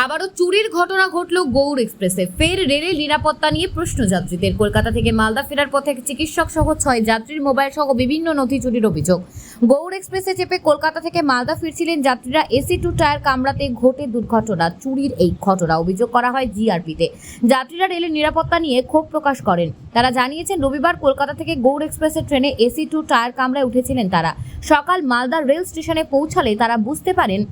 আবারও চুরির ঘটনা ঘটল গৌড় এক্সপ্রেসে। ফের রেলের নিরাপত্তা নিয়ে প্রশ্ন যাত্রীদের। কলকাতা থেকে মালদা ফেরার পথে চিকিৎসক সহ ছয় যাত্রীর মোবাইল সহ বিভিন্ন নথি চুরির অভিযোগ। গৌড় এক্সপ্রেসে চেপে কলকাতা থেকে মালদা ফিরছিলেন যাত্রীরা এসি টু টায়ার কামড়াতে ঘটে দুর্ঘটনা, চুরির এই ঘটনা অভিযোগ করা হয় জিআরপিতে। যাত্রীরা রেলের নিরাপত্তা নিয়ে ক্ষোভ প্রকাশ করেন। তারা জানিয়েছেন, রবিবার কলকাতা থেকে গৌড় এক্সপ্রেসের ট্রেনে এসি টু টায়ার কামড়ায় উঠেছিলেন তারা। সকাল মালদা রেল স্টেশনে পৌঁছালে তারা বুঝতে পারেন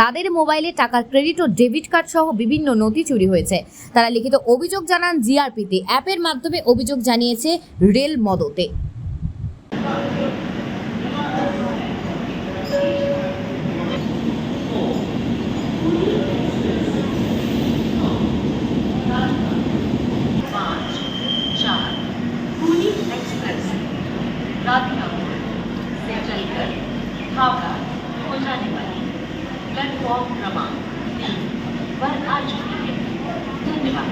তাদের মোবাইলে টাকার ক্রেডিট ও ডেবিট কার্ড সহ বিভিন্ন নথি চুরি হয়েছে। তারা লিখিত অভিযোগ জানান জিআরপিতে অ্যাপের মাধ্যমে অভিযোগ জানিয়েছে রেল মদতে। Express, Radhinagar, प्लेटफॉर्म क्रमांक तीन पर आ चुकी है धन्यवाद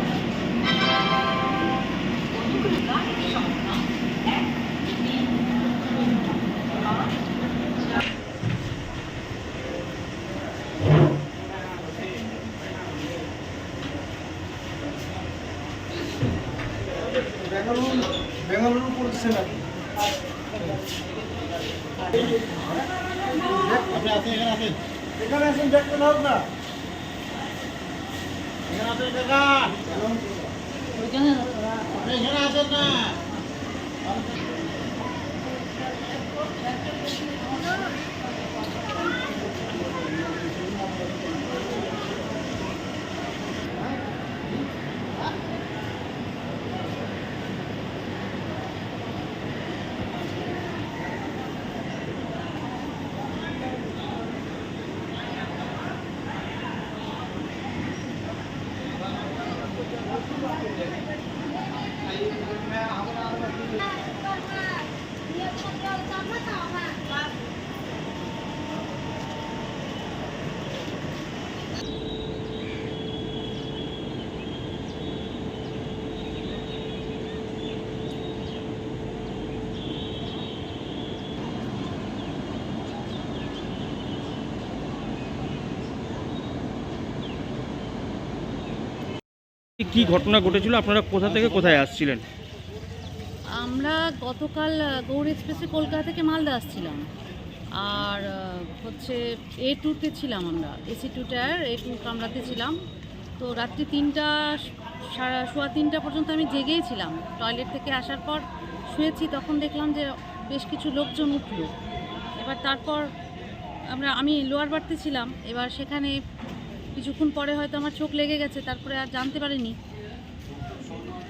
অনুগ্রহ গাড়ির সংখ্যা এক তিন শূন্য পাঁচ চার বেঙ্গালুরু বেঙ্গালুরু পড়ছে নাকি আপনি আছেন এখানে আছেন এখানে আছেন দেখতে হোক না। এখানে কাকা। আপনি এখানে আছেন না। কি ঘটনা ঘটেছিল? আপনারা কোথা থেকে কোথায় আসছিলেন? আমরা গতকাল গৌড় এক্সপ্রেসে কলকাতা থেকে মালদা আসছিলাম। আর হচ্ছে এ টুতে ছিলাম আমরা AC two tier A two কামরাতে ছিলাম। তো রাত্রি তিনটা সারা সোয়া তিনটা পর্যন্ত আমি জেগেই ছিলাম। টয়লেট থেকে আসার পর শুয়েছি, তখন দেখলাম যে বেশ কিছু লোকজন উঠল। এবার তারপর আমরা, আমি লোয়ার বাড়তে ছিলাম। এবার সেখানে কিছুক্ষণ পরে হয়তো আমার চোখ লেগে গেছে, তারপরে আর জানতে পারিনি।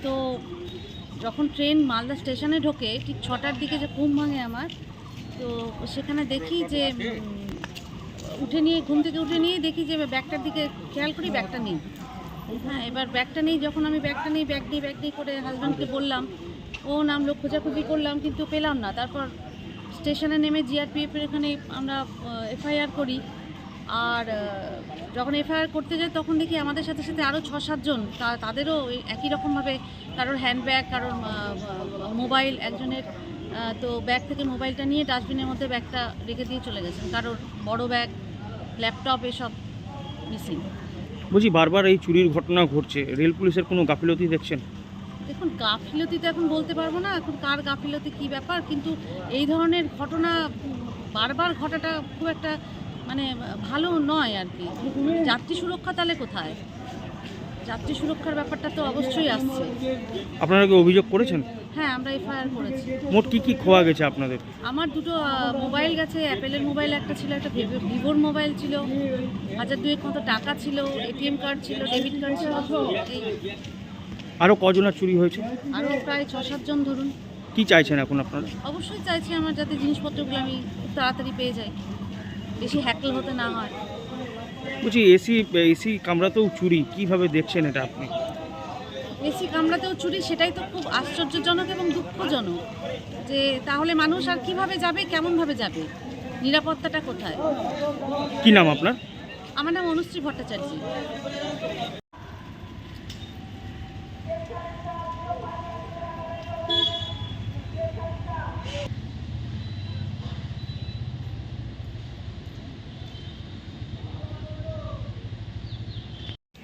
তো যখন ট্রেন মালদা স্টেশনে ঢোকে, ঠিক ছটার দিকে যে ঘুম ভাঙে আমার, তো সেখানে দেখি যে উঠে নিয়ে, ঘুম থেকে উঠে নিয়ে দেখি যে ব্যাগটার দিকে খেয়াল করি ব্যাগটা নেই। হ্যাঁ এবার ব্যাগটা নেই, যখন আমি ব্যাগটা নেই, ব্যাগ নিই ব্যাগ নিই করে হাজব্যান্ডকে বললাম, ও নাম লোক খোঁজাখুঁজি করলাম, কিন্তু পেলাম না। তারপর স্টেশনে নেমে জিআরপিএফের এখানে আমরা এফআইআর করি। আর যখন এফআইআর করতে যাই তখন দেখি আমাদের সাথে সাথে আরও ছ সাতজন তা- তাদেরও একই রকমভাবে কারোর হ্যান্ডব্যাগ কারোর মোবাইল একজনের তো ব্যাগ থেকে মোবাইলটা নিয়ে ডাস্টবিনের মধ্যে ব্যাগটা রেখে দিয়ে চলে গেছেন কারোর বড় ব্যাগ ল্যাপটপ এসব মিসিং বলছি বারবার এই চুরির ঘটনা ঘটছে। রেল পুলিশের কোনো গাফিলতি দেখছেন? দেখুন গাফিলতি তো এখন বলতে পারব না এখন কার গাফিলতি কী ব্যাপার কিন্তু এই ধরনের ঘটনা বারবার ঘটাটা খুব একটা মানে ভালো নয় আর কি। যাত্রী সুরক্ষা তাহলে কোথায়? যাত্রী সুরক্ষার ব্যাপারটা তো অবশ্যই আসছে। আপনারা কি অভিযোগ করেছেন? হ্যাঁ আমরা এফআইআর করেছি। মোট কি কি খোয়া গেছে আপনাদের? আমার দুটো মোবাইল গেছে অ্যাপেলের মোবাইল একটা ছিল একটা ভিভোর মোবাইল ছিল। হাজার দুয়েক মতো টাকা ছিল এটিএম কার্ড ছিল ডেবিট কার্ড ছিল। আরও কজনের চুরি হয়েছে? আরও প্রায় ছ সাতজন ধরুন। কি চাইছেন এখন আপনারা? অবশ্যই চাইছি আমার যাতে জিনিসপত্রগুলো আমি তাড়াতাড়ি পেয়ে যাই। বেশি হ্যাকল হতে না হয়। বলছি এসি এসি কামরাতেও চুরি কীভাবে দেখছেন এটা আপনি? এসি কামড়াতেও চুরি সেটাই তো খুব আশ্চর্যজনক এবং দুঃখজনক যে তাহলে মানুষ আর কীভাবে যাবে কেমনভাবে যাবে? নিরাপত্তাটা কোথায়? কি নাম আপনার? আমার নাম অনুশ্রী ভট্টাচার্য।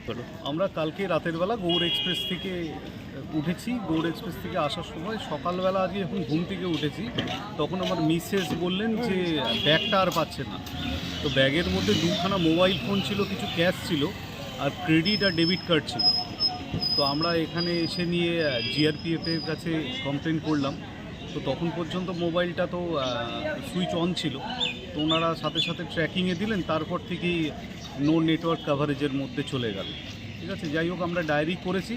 হলো আমরা কালকে রাতের বেলা গৌড় এক্সপ্রেস থেকে উঠেছি। গৌড় এক্সপ্রেস থেকে আসার সময় সকালবেলা আজকে যখন ঘুম থেকে উঠেছি। তখন আমার মিসেস বললেন যে, ব্যাগটা আর পাচ্ছে না। তো ব্যাগের মধ্যে দুখানা মোবাইল ফোন ছিল, কিছু ক্যাশ ছিল, আর ক্রেডিট আর ডেবিট কার্ড ছিল। তো আমরা এখানে এসে নিয়ে জিআরপিএফের কাছে কমপ্লেন করলাম। তো তখন পর্যন্ত মোবাইলটা তো সুইচ অন ছিল। তো ওনারা সাথে সাথে ট্র্যাকিংয়ে দিলেন। তারপর থেকেই নো নেটওয়ার্ক কাভারেজের মধ্যে চলে গেল। ঠিক আছে? যাই হোক আমরা ডায়েরি করেছি।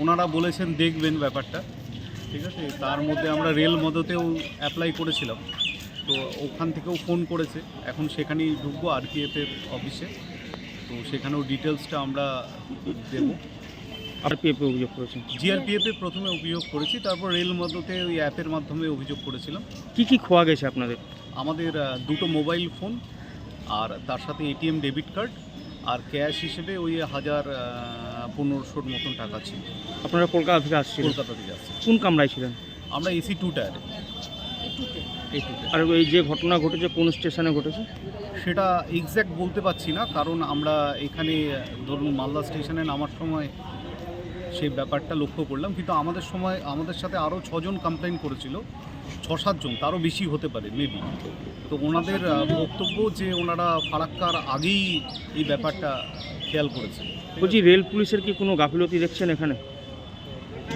ওনারা বলেছেন দেখবেন ব্যাপারটা। ঠিক আছে? তার মধ্যে আমরা রেল মদতেও অ্যাপ্লাই করেছিলাম। তো ওখান থেকেও ফোন করেছে। এখন সেখানেই ঢুকবো আরপিএফের অফিসে তো সেখানেও ডিটেলসটা আমরা দেবো। আরপিএফে অভিযোগ করেছেন। জিআরপিএফে প্রথমে অভিযোগ করেছি তারপর রেল মদতে ওই অ্যাপের মাধ্যমে অভিযোগ করেছিলাম। কি কি খোয়া গেছে আপনাদের? আমাদের দুটো মোবাইল ফোন আর তার সাথে এটিএম ডেবিট কার্ড আর ক্যাশ হিসেবে ওই হাজার পনেরোশোর মতন টাকা ছিল। আপনারা কলকাতা থেকে আসছিলেন? কলকাতা থেকে আসছে কোন কামরায় ছিলেন? আমরা এসি টু টায়ারে। আর এই যে ঘটনা ঘটেছে কোন স্টেশনে ঘটেছে? সেটা এক্স্যাক্ট বলতে পারছি না কারণ আমরা এখানে ধরুন মালদা স্টেশনে নামার সময় সেই ব্যাপারটা লক্ষ্য করলাম। কিন্তু আমাদের সময় আমাদের সাথে আরও ছজন কমপ্লেন করেছিল। ছ সাতজন তারও বেশি হতে পারে মেবি তো ওনাদের বক্তব্য যে ওনারা ফারাক্কার আগেই এই ব্যাপারটা খেয়াল করেছে। বলছি রেল পুলিশের কি কোনো গাফিলতি দেখছেন এখানে?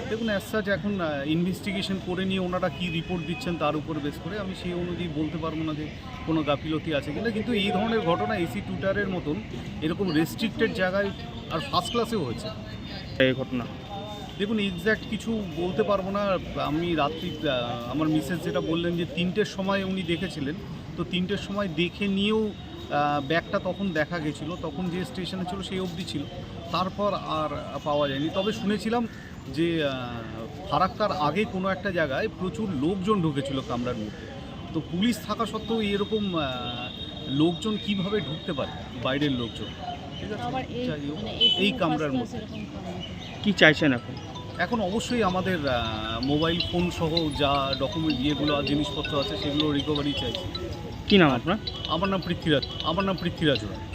দেখুন অ্যাজ সাচ এখন ইনভেস্টিগেশন করে নিয়ে ওনারা কি রিপোর্ট দিচ্ছেন তার উপর বেস করে আমি সেই অনুযায়ী বলতে পারব না যে কোনো গাফিলতি আছে কিনা। কিন্তু এই ধরনের ঘটনা এসি টুটারের মতন এরকম রেস্ট্রিক্টেড জায়গায় আর ফার্স্ট ক্লাসেও হয়েছে। এই ঘটনা। দেখুন এক্স্যাক্ট কিছু বলতে পারব না। আমি রাত্রি আমার মিসেস যেটা বললেন যে তিনটের সময় উনি দেখেছিলেন। তো তিনটের সময় দেখে নিয়েও ব্যাগটা তখন দেখা গেছিল। তখন যে স্টেশনে ছিল সেই অবধি ছিল। তারপর আর পাওয়া যায়নি। তবে শুনেছিলাম যে ফারাক্কার আগে কোনো একটা জায়গায় প্রচুর লোকজন ঢুকেছিল কামরার মধ্যে। তো পুলিশ থাকা সত্ত্বেও এরকম লোকজন কীভাবে ঢুকতে পারে? বাইরের লোকজন। আবার এই মানে এই কামরার মধ্যে। কী কি চাইছেন এখন? এখন অবশ্যই আমাদের মোবাইল ফোন সহ যা ডকুমেন্ট ইয়েগুলো আর জিনিসপত্র আছে সেগুলো রিকভারি চাইছি। কি নাম আপনার? আমার নাম পৃথ্বীরাজ আমার নাম পৃথ্বীরাজ রায়।